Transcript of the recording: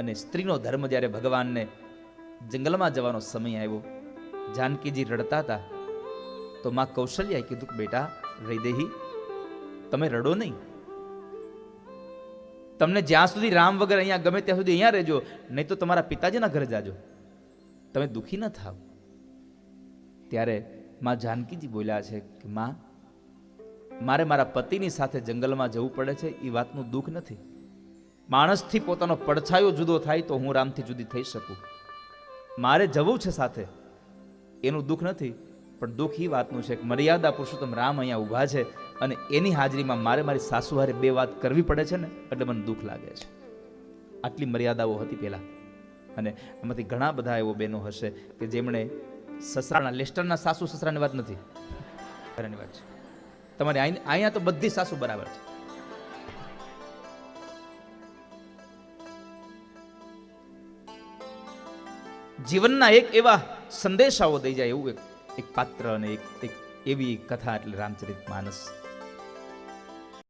અને સ્ત્રીનો ધર્મ જ્યારે ભગવાનને જંગલમાં જવાનો સમય આવ્યો, જાનકીજી રડતા હતા, તો માં કૌશલ્યાએ કીધું બેટા હૃદયહી તમે રડો નહીં. તમને જ્યાં સુધી રામ વગર અહીંયા ગમે ત્યાં સુધી અહીંયા રહેજો, નહીં તો તમારા પિતાજીના ઘરે જાજો. તમે દુઃખી ન થાવ. ત્યારે માં જાનકીજી બોલ્યા છે કે, માં, મારે મારા પતિની સાથે જંગલમાં જવું પડે છે, એ વાતનું દુઃખ નથી. માણસથી પોતાનો પડછાયો જુદો થાય તો હું રામથી જુદી થઈ શકું. મારે જવું છે સાથે. એનું દુઃખ નથી, પણ દુઃખ એ વાતનું છે કે મર્યાદા પુરુષોત્તમ રામ અહીંયા ઊભા છે અને એની હાજરીમાં મારે મારી સાસુ હારે બે વાત કરવી પડે છે ને, એટલે મને દુઃખ લાગે છે. આટલી મર્યાદાઓ હતી પહેલાં. અને એમાંથી ઘણા બધા એવો બહેનો હશે કે જેમણે સસરાના, લેસ્ટરના સાસુ સસરાની વાત નથી. ઘરની વાત છે. તમારે અહીં- અહીંયા તો બધી સાસુ બરાબર છે. જીવનના એક એવા સંદેશાઓ દઈ જાય એવું એક એક પાત્ર અને એક એક એવી કથા એટલે રામચરિત માનસ.